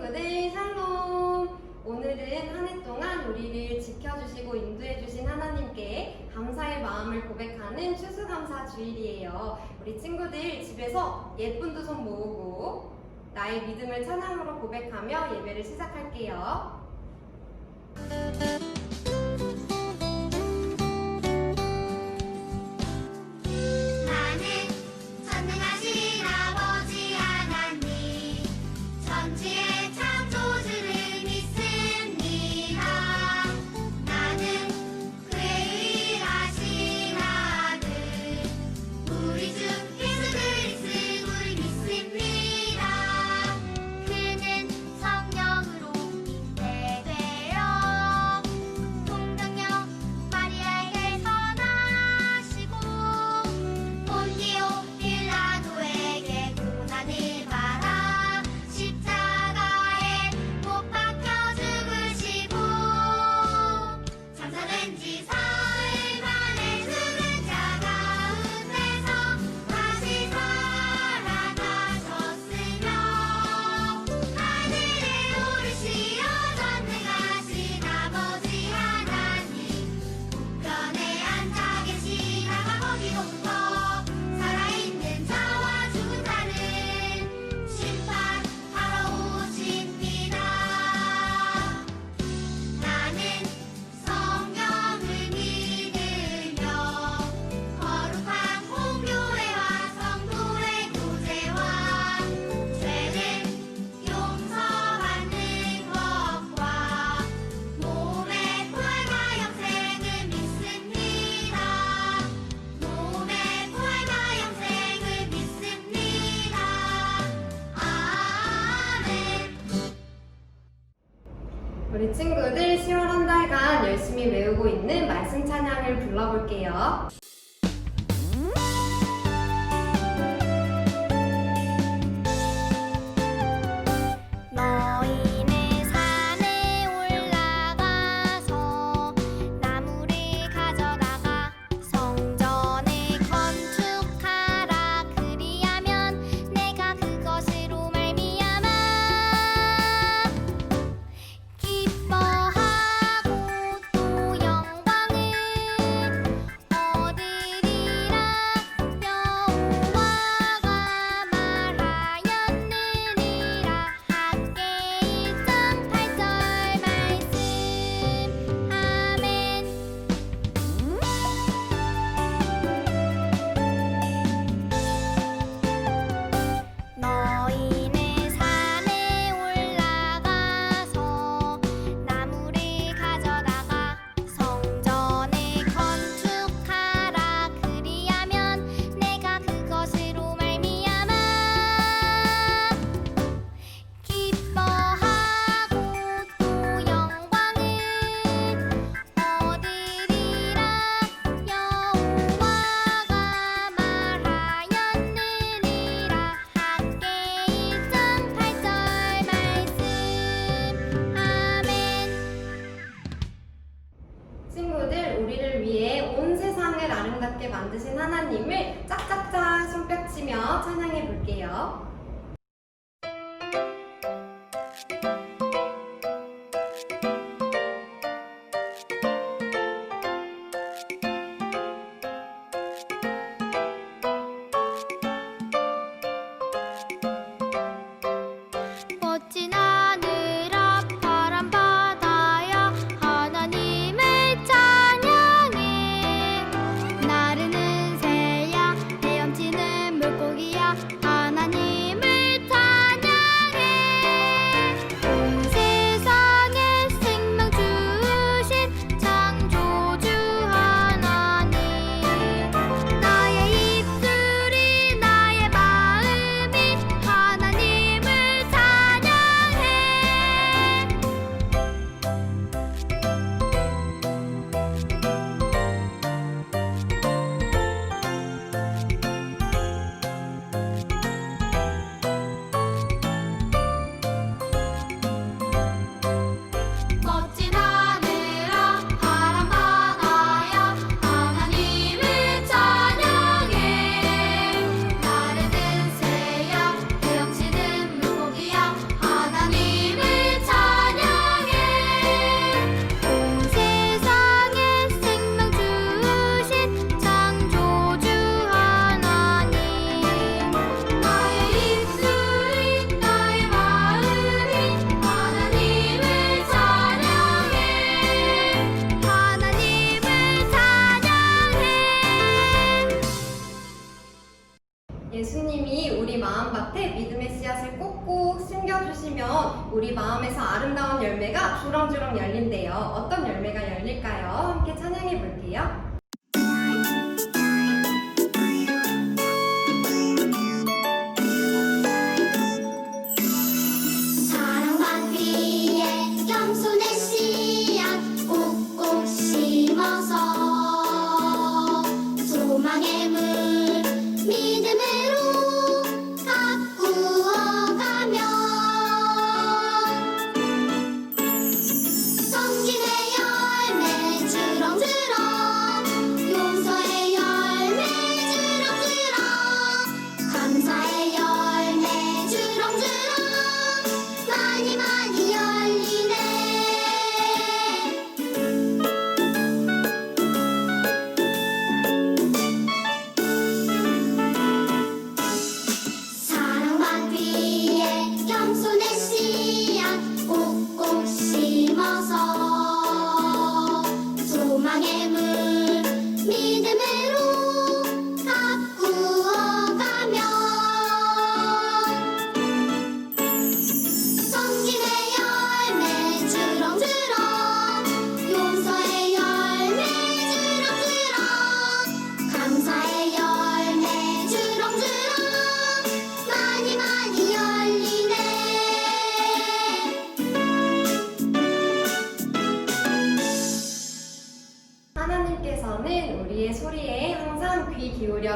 친구들 샬롬! 오늘은 한 해 동안 우리를 지켜주시고 인도해주신 하나님께 감사의 마음을 고백하는 추수감사 주일이에요. 우리 친구들 집에서 예쁜 두 손 모으고 나의 믿음을 찬양으로 고백하며 예배를 시작할게요. 불러볼게요. 볼게요.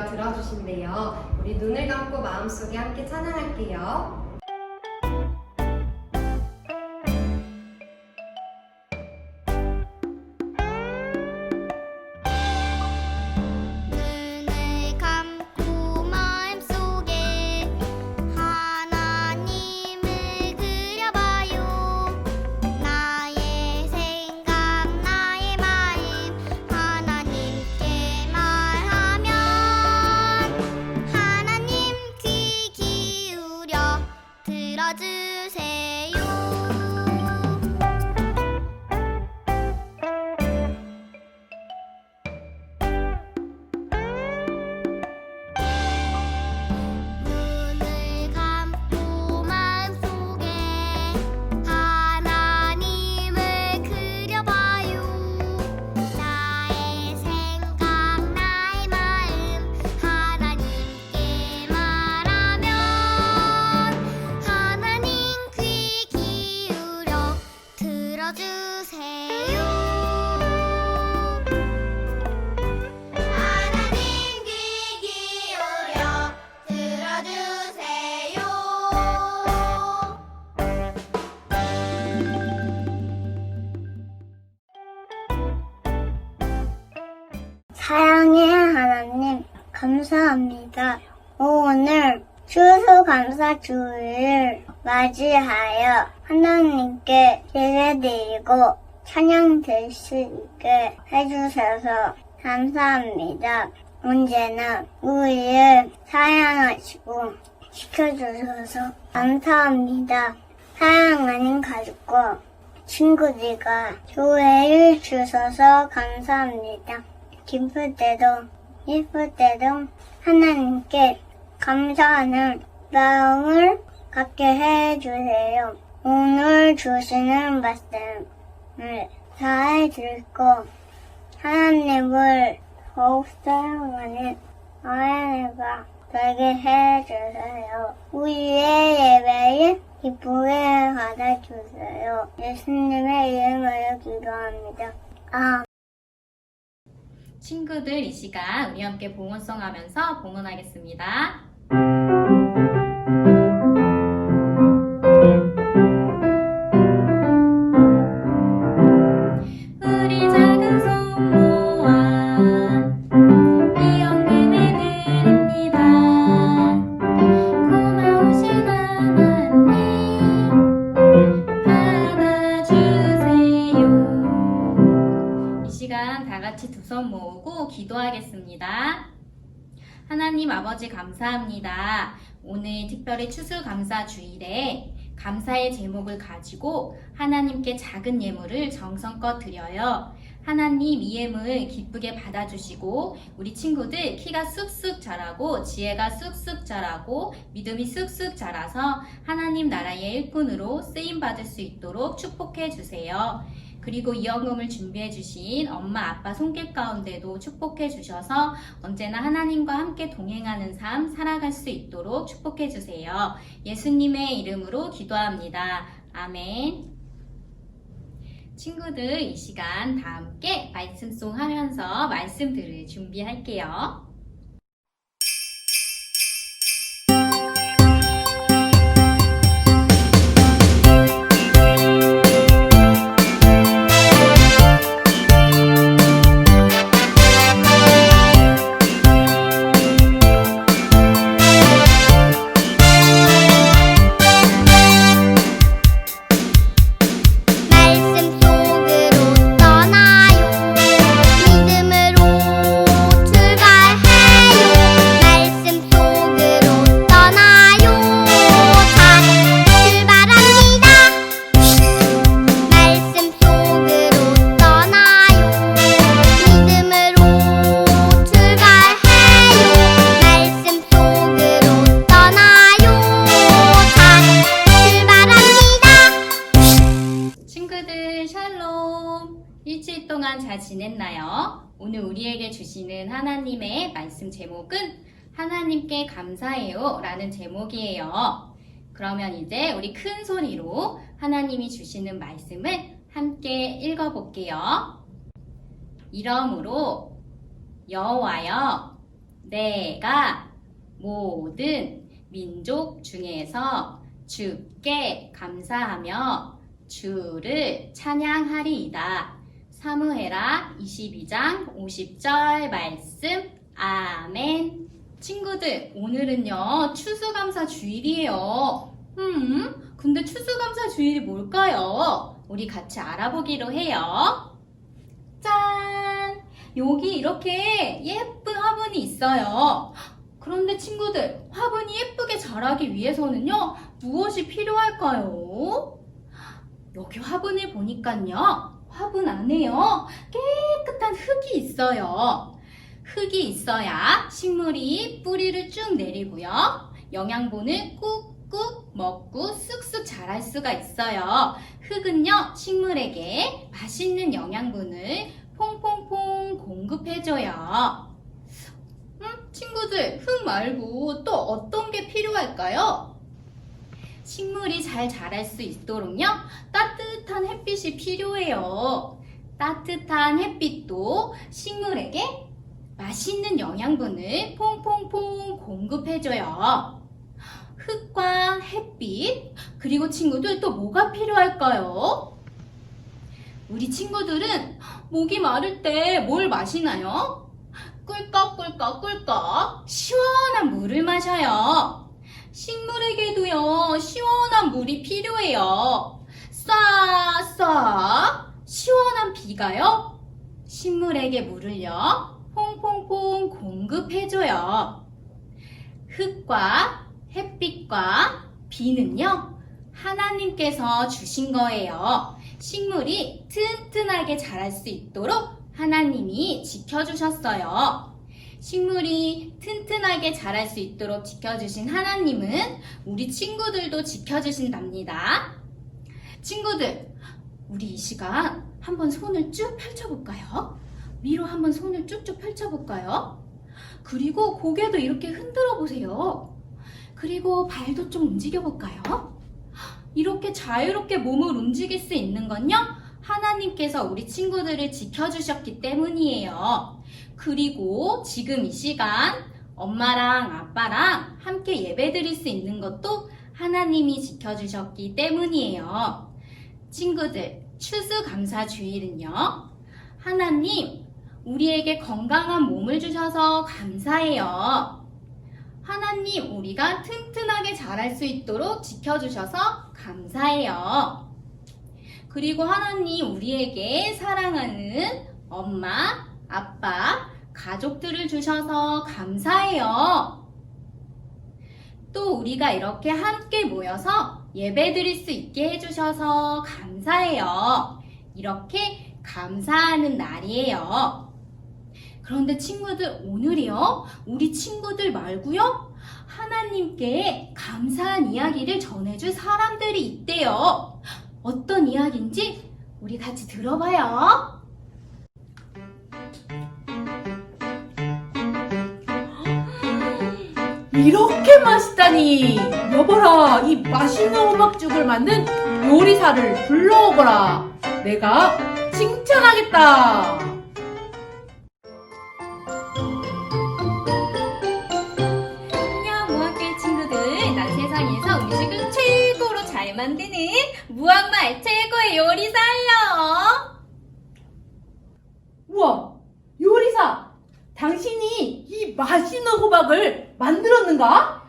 들어주신대요. 우리 눈을 감고 마음속에 함께 찬양할게요. 주를 맞이하여 하나님께 예배드리고 찬양 될수 있게 해주셔서 감사합니다. 언제나 우리를 사랑하시고 지켜주셔서 감사합니다. 사랑하는 가족과 친구들과 조회를 주셔서 감사합니다. 기쁠 때도 예쁠 때도 하나님께 감사하는 마음을 갖게 해주세요. 오늘 주시는 말씀을 잘 듣고 하나님을 더욱 사랑하는 아이가 되게 해주세요. 우리의 예배를 기쁘게 받아주세요. 예수님의 이름으로 기도합니다. 아. 친구들 이 시간 우리 함께 봉헌송 하면서 봉헌하겠습니다. 가지고 하나님께 작은 예물을 정성껏 드려요. 하나님 이엠을 기쁘게 받아주시고 우리 친구들 키가 쑥쑥 자라고 지혜가 쑥쑥 자라고 믿음이 쑥쑥 자라서 하나님 나라의 일꾼으로 쓰임 받을 수 있도록 축복해 주세요. 그리고 이영음을 준비해 주신 엄마 아빠 손길 가운데도 축복해 주셔서 언제나 하나님과 함께 동행하는 삶 살아갈 수 있도록 축복해 주세요. 예수님의 이름으로 기도합니다. 아멘. 친구들 이 시간 다 함께 말씀송 하면서 말씀 들을 준비할게요. 오늘 우리에게 주시는 하나님의 말씀 제목은 하나님께 감사해요 라는 제목이에요. 그러면 이제 우리 큰 소리로 하나님이 주시는 말씀을 함께 읽어볼게요. 이러므로 여호와여 내가 모든 민족 중에서 주께 감사하며 주를 찬양하리이다. 사무해라 22장 50절 말씀 아멘. 친구들 오늘은요 추수감사 주일이에요. 음, 근데 추수감사 주일이 뭘까요? 우리 같이 알아보기로 해요. 짠! 여기 이렇게 예쁜 화분이 있어요. 그런데 친구들, 화분이 예쁘게 자라기 위해서는요, 무엇이 필요할까요? 여기 화분을 보니까요, 화분 안에요, 깨끗한 흙이 있어요. 흙이 있어야 식물이 뿌리를 쭉 내리고요, 영양분을 꾹꾹 먹고 쑥쑥 자랄 수가 있어요. 흙은요, 식물에게 맛있는 영양분을 퐁퐁퐁 공급해줘요. 음, 친구들, 흙 말고 또 어떤 게 필요할까요? 식물이 잘 자랄 수 있도록요, 따뜻한 햇빛이 필요해요. 따뜻한 햇빛도 식물에게 맛있는 영양분을 퐁퐁퐁 공급해줘요. 흙과 햇빛, 그리고 친구들 또 뭐가 필요할까요? 우리 친구들은 목이 마를 때 뭘 마시나요? 꿀꺽꿀꺽 꿀꺽 시원한 물을 마셔요. 식물에게도요 시원한 물이 필요해요. 쏴 쏴 시원한 비가요 식물에게 물을요 퐁퐁퐁 공급해줘요. 흙과 햇빛과 비는요 하나님께서 주신 거예요. 식물이 튼튼하게 자랄 수 있도록 하나님이 지켜주셨어요. 식물이 튼튼하게 자랄 수 있도록 지켜주신 하나님은 우리 친구들도 지켜주신답니다. 친구들, 우리 이 시간 한번 손을 쭉 펼쳐볼까요? 위로 한번 손을 쭉쭉 펼쳐볼까요? 그리고 고개도 이렇게 흔들어 보세요. 그리고 발도 좀 움직여 볼까요? 이렇게 자유롭게 몸을 움직일 수 있는 건요, 하나님께서 우리 친구들을 지켜주셨기 때문이에요. 그리고 지금 이 시간 엄마랑 아빠랑 함께 예배 드릴 수 있는 것도 하나님이 지켜주셨기 때문이에요. 친구들, 추수감사 주일은요, 하나님, 우리에게 건강한 몸을 주셔서 감사해요. 하나님, 우리가 튼튼하게 자랄 수 있도록 지켜주셔서 감사해요. 그리고 하나님, 우리에게 사랑하는 엄마, 아빠, 가족들을 주셔서 감사해요. 또 우리가 이렇게 함께 모여서 예배 드릴 수 있게 해주셔서 감사해요. 이렇게 감사하는 날이에요. 그런데 친구들, 오늘이요? 우리 친구들 말고요? 하나님께 감사한 이야기를 전해줄 사람들이 있대요. 어떤 이야기인지 우리 같이 들어봐요. 이렇게 맛있다니! 여보라, 이 맛있는 호박죽을 만든 요리사를 불러오거라. 내가 칭찬하겠다. 안녕, 무학교의 친구들. 난 세상에서 음식을 최고로 잘 만드는 무학말 최고의 요리사예요. 우와, 요리사! 당신이 이 맛있는 호박을 만들었는가?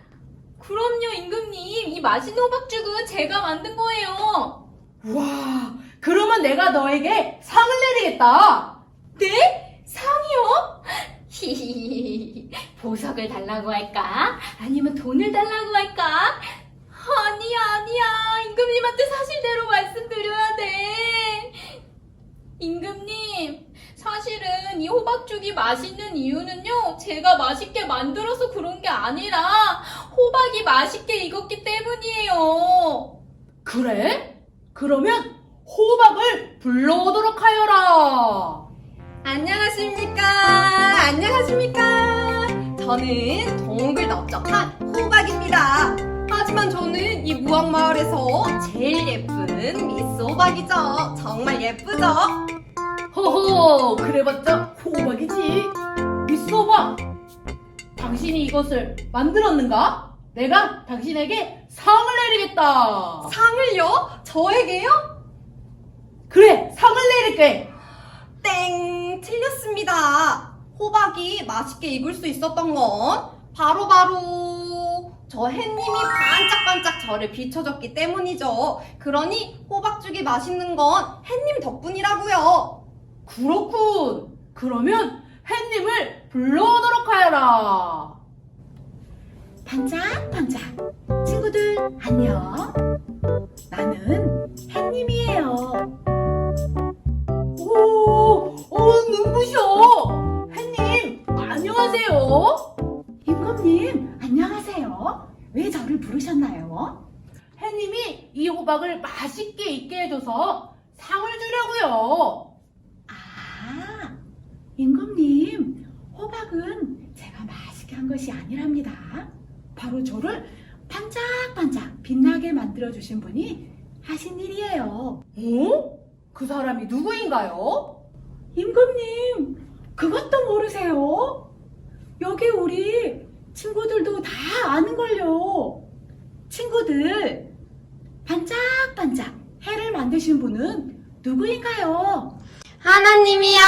그럼요, 임금님. 이 맛있는 호박죽은 제가 만든 거예요. 우와, 그러면 내가 너에게 상을 내리겠다. 네? 상이요? 히히히히. 보석을 달라고 할까? 아니면 돈을 달라고 할까? 아니야, 아니야. 임금님한테 사실대로 말씀드려야 돼. 임금님, 사실은 이 호박죽이 맛있는 이유는요, 제가 맛있게 만들어서 그런 게 아니라, 호박이 맛있게 익었기 때문이에요. 그래? 그러면 호박을 불러오도록 하여라. 안녕하십니까? 안녕하십니까? 저는 동글넓적한 호박입니다. 하지만 저는 이 무학마을에서 제일 예쁜 미스 호박이죠. 정말 예쁘죠? 허허, 그래봤자 호박이지. 호박, 당신이 이것을 만들었는가? 내가 당신에게 상을 내리겠다. 상을요? 저에게요? 그래, 상을 내릴게. 땡! 틀렸습니다. 호박이 맛있게 익을 수 있었던 건 바로바로 저 햇님이 반짝반짝 저를 비춰줬기 때문이죠. 그러니 호박죽이 맛있는 건 햇님 덕분이라고요. 그렇군. 그러면 햇님을 불러오도록 하여라. 반짝반짝 친구들 안녕 나는 햇님이에요 오, 어, 눈부셔. 햇님, 안녕하세요. 임금님 안녕하세요 왜 저를 부르셨나요? 햇님이 이 호박을 맛있게 익게 해줘서 상을 주려고요. 아 임금님 호박은 제가 맛있게 한 것이 아니랍니다 바로 저를 반짝반짝 빛나게 만들어주신 분이 하신 일이에요 어? 그 사람이 누구인가요? 임금님, 그것도 모르세요? 여기 우리 친구들도 다 아는걸요. 친구들, 반짝반짝 해를 만드신 분은 누구인가요? 하나님이요!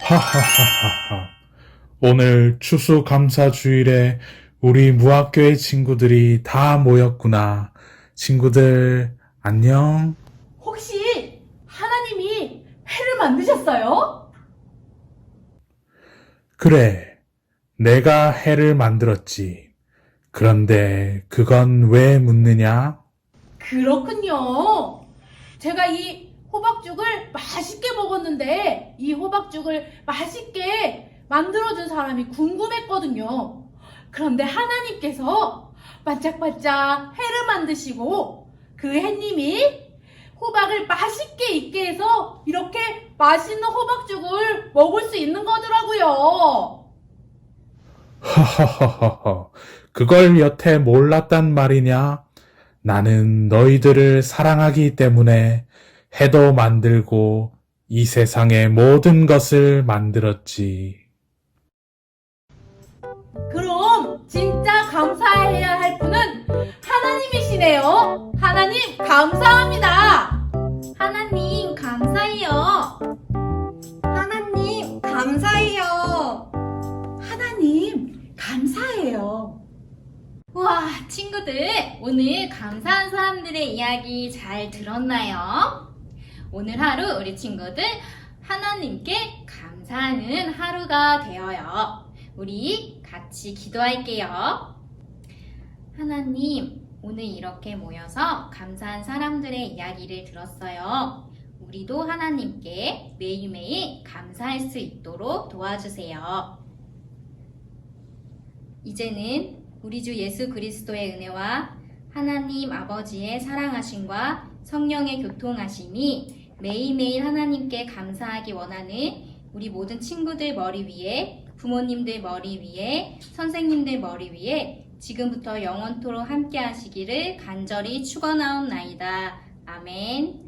하하하하하. 오늘 추수감사주일에 우리 무학교의 친구들이 다 모였구나. 친구들, 안녕. 혹시 하나님이 해를 만드셨어요? 그래, 내가 해를 만들었지. 그런데 그건 왜 묻느냐? 그렇군요. 제가 이 호박죽을 맛있게 먹었는데 이 호박죽을 맛있게 만들어준 사람이 궁금했거든요. 그런데 하나님께서 반짝반짝 해를 만드시고 그 해님이 호박을 맛있게 익게 해서 이렇게 맛있는 호박죽을 먹을 수 있는 거더라고요. 하하하하하. 그걸 여태 몰랐단 말이냐? 나는 너희들을 사랑하기 때문에 해도 만들고 이 세상의 모든 것을 만들었지. 그럼 진짜 감사해야 할 분은 하나님이시네요. 하나님 감사합니다. 하나님, 감사해요. 하나님, 감사해요. 하나님, 감사해요. 우와, 친구들, 오늘 감사한 사람들의 이야기 잘 들었나요? 오늘 하루 우리 친구들 하나님께 감사하는 하루가 되어요. 우리 같이 기도할게요. 하나님, 오늘 이렇게 모여서 감사한 사람들의 이야기를 들었어요. 우리도 하나님께 매일매일 감사할 수 있도록 도와주세요. 이제는 우리 주 예수 그리스도의 은혜와 하나님 아버지의 사랑하심과 성령의 교통하심이 매일매일 하나님께 감사하기 원하는 우리 모든 친구들 머리 위에, 부모님들 머리 위에, 선생님들 머리 위에 지금부터 영원토록 함께 하시기를 간절히 축원하옵나이다. 아멘.